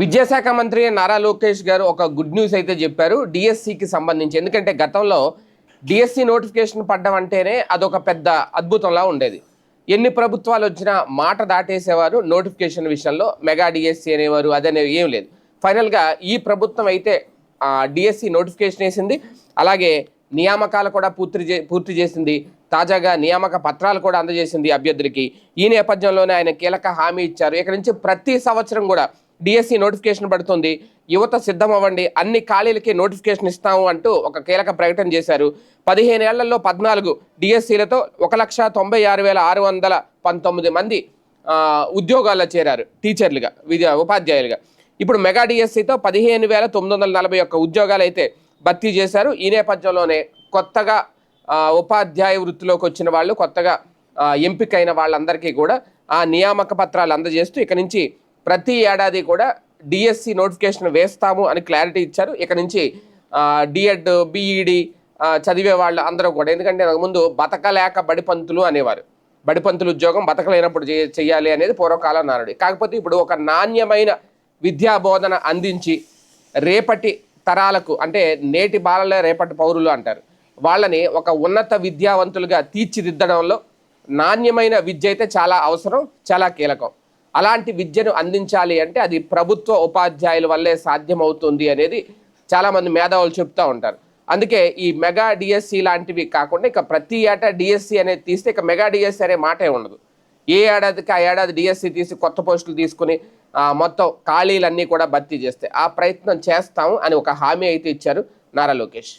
విద్యాశాఖ మంత్రి నారా లోకేష్ గారు ఒక గుడ్ న్యూస్ అయితే చెప్పారు డిఎస్సికి సంబంధించి. ఎందుకంటే గతంలో డిఎస్సి నోటిఫికేషన్ పడ్డం అంటేనే అదొక పెద్ద అద్భుతంలా ఉండేది. ఎన్ని ప్రభుత్వాలు వచ్చినా మాట దాటేసేవారు నోటిఫికేషన్ విషయంలో మెగా డిఎస్సి అనేవారు అదనేవి ఏం లేదు. ఫైనల్గా ఈ ప్రభుత్వం అయితే డిఎస్సి నోటిఫికేషన్ వేసింది. అలాగే నియామకాలు కూడా పూర్తి చే పూర్తి చేసింది. తాజాగా నియామక పత్రాలు కూడా అందజేసింది అభ్యర్థులకి. ఈ నేపథ్యంలోనే ఆయన కీలక హామీ ఇచ్చారు. ఇక్కడ నుంచి ప్రతి సంవత్సరం కూడా డిఎస్సి నోటిఫికేషన్ పడుతుంది. యువత సిద్ధం అవ్వండి అన్ని ఖాళీలకి నోటిఫికేషన్ ఇస్తాము అంటూ ఒక కీలక ప్రకటన చేశారు. పదిహేను ఏళ్ళలో పద్నాలుగు డిఎస్సీలతో ఒక లక్ష తొంభై ఆరు వేల ఆరు వందల పంతొమ్మిది మంది ఉద్యోగాల్లో చేరారు. టీచర్లుగా విద్యా ఉపాధ్యాయులుగా. ఇప్పుడు మెగా డిఎస్సితో పదిహేను వేల తొమ్మిది వందల నలభై ఒక్క ఉద్యోగాలు అయితే భర్తీ చేశారు. ఈ నేపథ్యంలోనే కొత్తగా ఉపాధ్యాయ వృత్తిలోకి వచ్చిన వాళ్ళు కొత్తగా ఎంపికైన వాళ్ళందరికీ కూడా ఆ నియామక పత్రాలు అందజేస్తూ ఇక నుంచి ప్రతి ఏడాది కూడా డిఎస్సి నోటిఫికేషన్ వేస్తాము అని క్లారిటీ ఇచ్చారు. ఇక నుంచి డిఎడ్ బిఈడి చదివే వాళ్ళు అందరూ కూడా. ఎందుకంటే ముందు బతకలేక బడిపంతులు అనేవారు. బడిపంతులు ఉద్యోగం బతకలేనప్పుడు చే- చేయాలి అనేది పూర్వకాలం నానుడి. కాకపోతే ఇప్పుడు ఒక నాణ్యమైన విద్యా బోధన అందించి రేపటి తరాలకు అంటే నేటి బాలలే రేపటి పౌరులు అంటారు. వాళ్ళని ఒక ఉన్నత విద్యావంతులుగా తీర్చిదిద్దడంలో నాణ్యమైన విద్య అయితే చాలా అవసరం చాలా కీలకం. అలాంటి విద్యను అందించాలి అంటే అది ప్రభుత్వ ఉపాధ్యాయుల వల్లే సాధ్యమవుతుంది అనేది చాలామంది మేధావులు చెప్తూ ఉంటారు. అందుకే ఈ మెగా డిఎస్సి లాంటివి కాకుండా ఇక ప్రతి ఏటా డిఎస్సి అనేది తీస్తే ఇక మెగా డిఎస్సి అనే మాటే ఉండదు. ఏ ఏడాదికి ఆ ఏడాది డిఎస్సి తీసి కొత్త పోస్టులు తీసుకుని మొత్తం ఖాళీలన్నీ కూడా భర్తీ చేస్తే ఆ ప్రయత్నం చేస్తాము అని ఒక హామీ అయితే ఇచ్చారు నారా లోకేష్.